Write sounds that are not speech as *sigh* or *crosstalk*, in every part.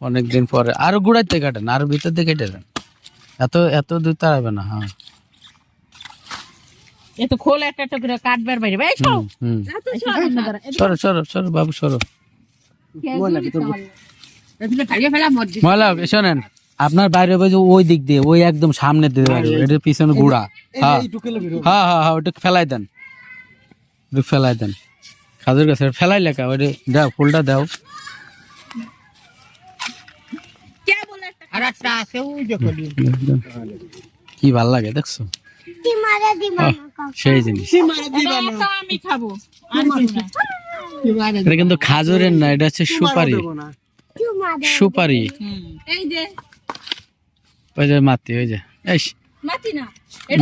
অনেকদিন পরে। আরও গুড়াইতে কাটেন আর ভিতর দিয়ে কেটে দেন। এত এত দূর তাড়াবে না হ্যাঁ। এ তো খোল একটা একটা করে কাটবার বাইরে। ভাই সরো। সরো সরো বাবু সরো। ময়লা শোনেন আপনার বাইরে ওই যে ওই দিক দিয়ে ওই একদম সামনে দিয়ে এটার পিছনে গুড়া। হ্যাঁ। হ্যাঁ হ্যাঁ হ্যাঁ ওটা ফেলাই দেন। ফেলাই দেন। খাজুর গাছ ফেলাই লেখা ওটা দাও ফুলটা দাও। একটা আছে ওই যে একদম। কি ভালো লাগে দেখছ? সেই জিনিস। এটা আমি খাব কিন্তু খাজুরের না এটা হচ্ছে সুপারি। সুপারি। এই যে। ওই যে মাটি ওই যে। এই মাতি না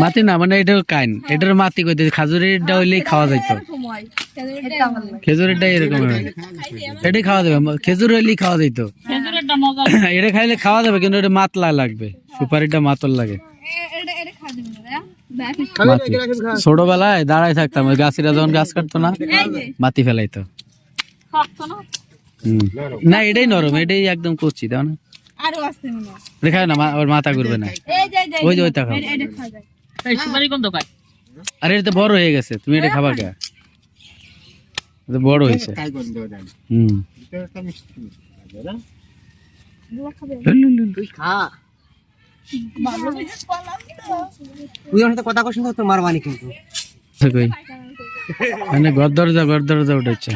মাটি না মানে এটা কাইন। এটার মাটি কইতে খাজুরেরটা হইলেই খাওয়া যাইতো। সময় খেজুরেরটা এরকম। এটাই খাওয়া যাবে খেজুর হইলেই খাওয়া যাইতো। *coughs* এটা খাইলে খাওয়া যাবে কিন্তু এটা মাতলা লাগবে। সুপারিটা মাতল লাগে। ছোটবেলায় দাঁড়ায় থাকতাম ওই গাছিরা যখন গাছ কাটতো না মাতি ফেলাইতো। না? এটাই নরম এটাই একদম করছি তাও না? হয়। দেখায় না ওর মাথা ঘুরবে না। যে ওই যে দোকান? আরে এটা তো বড় হয়ে গেছে তুমি এটা খাবা কে? বড় হয়েছে। হুম। তুই আমার সাথে কথা কইছিস তো তোমার মানে কিন্তু মানে ঘর দরজা ঘর দরজা উঠেছে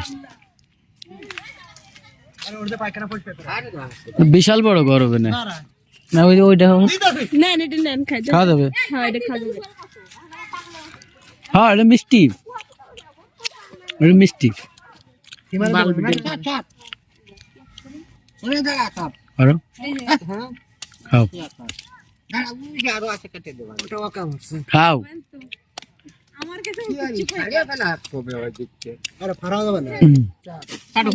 বিশাল বড় ঘর হবে না না ওই ওইটা হোক। নেন এটা নেন খাই খাওয়া যাবে হ্যাঁ এটা খাওয়া যাবে হ্যাঁ এটা মিষ্টি এটা মিষ্টি আরও খাও খাও আমার কাছে আরে ফারাও যাবে না হুম। কাটো